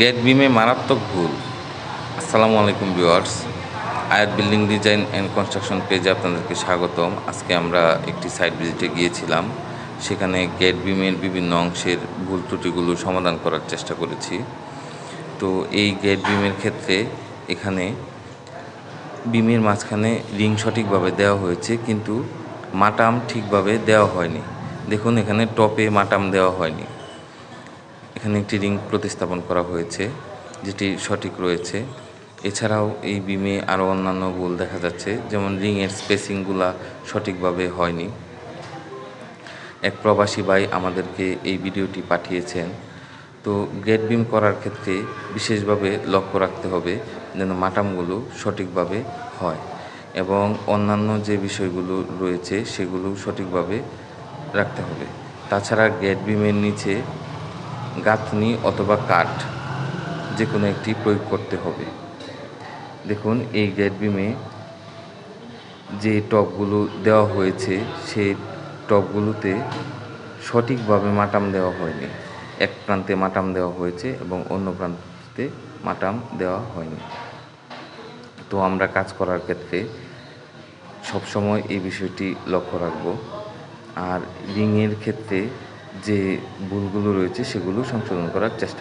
Gate বিমে মারাত্মক ভুল আসসালামু আলাইকুম ভিউয়ার্স আয়াত বিল্ডিং ডিজাইন অ্যান্ড কনস্ট্রাকশন পেজে আপনাদেরকে স্বাগতম। আজকে আমরা একটি সাইট ভিজিটে গিয়েছিলাম। সেখানে গেট বিমের বিভিন্ন অংশের ভুল ত্রুটিগুলো সমাধান করার চেষ্টা করেছি। তো এই গেট বিমের ক্ষেত্রে এখানে বিমের মাঝখানে রিং সঠিকভাবে দেওয়া হয়েছে, কিন্তু মাটাম ঠিকভাবে দেওয়া হয়নি। দেখুন, এখানে টপে মাটাম দেওয়া হয়নি। এখানে একটি রিং প্রতিস্থাপন করা হয়েছে, যেটি সঠিক রয়েছে। এছাড়াও এই বিমে আরও অন্যান্য ভুল দেখা যাচ্ছে, যেমন রিংয়ের স্পেসিংগুলা সঠিকভাবে হয়নি। এক প্রবাসী ভাই আমাদেরকে এই ভিডিওটি পাঠিয়েছেন। তো গেট বিম করার ক্ষেত্রে বিশেষভাবে লক্ষ্য রাখতে হবে যেন মাটামগুলো সঠিকভাবে হয় এবং অন্যান্য যে বিষয়গুলো রয়েছে সেগুলো সঠিকভাবে রাখতে হবে। তাছাড়া গেট বিমের নিচে গাঁথনি অথবা কাঠ যে কোনো একটি প্রয়োগ করতে হবে। দেখুন, এই গেট বিমে যে টপগুলো দেওয়া হয়েছে সেই টপগুলোতে সঠিকভাবে মাটাম দেওয়া হয়নি। এক প্রান্তে মাটাম দেওয়া হয়েছে এবং অন্য প্রান্তে মাটাম দেওয়া হয়নি। তো আমরা কাজ করার ক্ষেত্রে সবসময় এই বিষয়টি লক্ষ্য রাখব। আর রিংয়ের ক্ষেত্রে যে ভুলগুলো রয়েছে সেগুলো সংশোধন করার চেষ্টা